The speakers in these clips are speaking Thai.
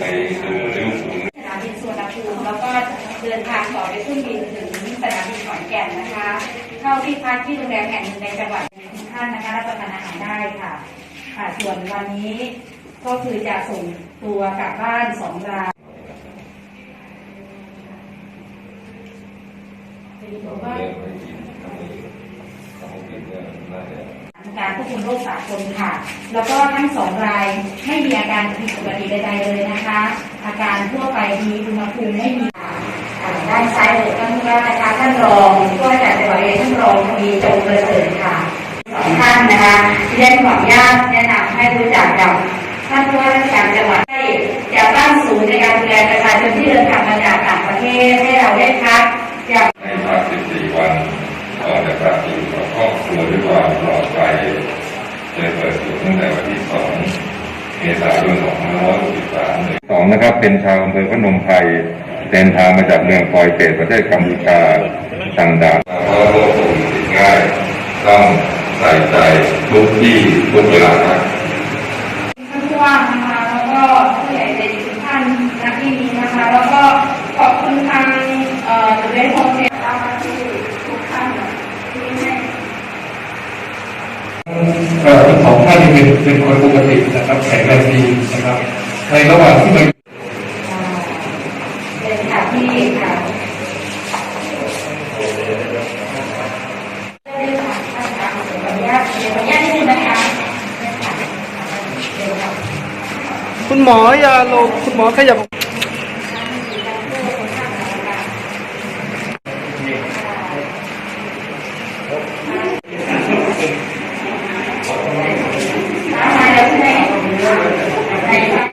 สนามบินสุวรรณภูมิแล้วก็เดินทางต่อด้วยเครื่องบินถึงสนามบินขอนแก่นนะคะ เข้าที่พักที่โรงแรมแห่งหนึ่งในจังหวัดทุกท่านนะคะรับประทานอาหารได้ค่ะค่ะส่วนวันนี้ก็คือจะส่งตัวกลับบ้านสองรายเป็นบอกว่า การควบคุมโรคสากลค่ะ แล้วก็ทั้งสองรายไม่มีอาการผิดปกติใดๆเลยนะคะ อาการทั่วไปมีอุณหภูมิไม่มีอ่าด้านซ้ายมือท่านว่านะคะท่านรองผู้ว่าการจังหวัดเลยท่านรองทวีจงประเสริฐค่ะสองท่านนะคะที่ได้ขออนุญาตแนะนำให้รู้จักกับท่านผู้ว่าราชการจังหวัดให้จะตั้งศูนย์ในการดูแลประชาชนที่เดินทางมาจากต่างประเทศให้เราได้พักอย่าง ให้พัก14 วัน ก็จะกลับอยู่กับครอบครัวด้วยความปลอดภัยโดยเปิดศูนย์ตั้งแต่วันที่2เมษายน2563สองนะครับ เป็นชาวอำเภอพนมไพรเดินทางมาจากเมืองปอยเปตประเทศกัมพูชาต่างดาวเพราะโรคโควิดติดง่าย ต้องใส่ใจทุกที่ทุกเวลาครับ ท่านผู้ว่านะคะแล้วก็ผู้ใหญ่ใจดีทุกท่านณที่นี้นะคะ แล้วก็ขอบคุณทางเอ่อเรนโฮเทลนะคะที่ทุกท่านที่ให้ เอ่อ ทั้งสองท่านเป็นเป็นคนปกตินะครับแข็งแรงดีนะครับ ในระหว่างที่มาอ่าเป็นค่ะที่ค่ะได้ค่ะท่านค่ะขออนุญาตขออนุญาตได้เดี๋ยวค่ะคุณหมออย่าลงคุณหมอขยับ มาแล้วใช่ไหมได้ค่ะ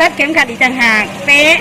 รัดเข็มขัดอีกต่างหาก เป๊ะ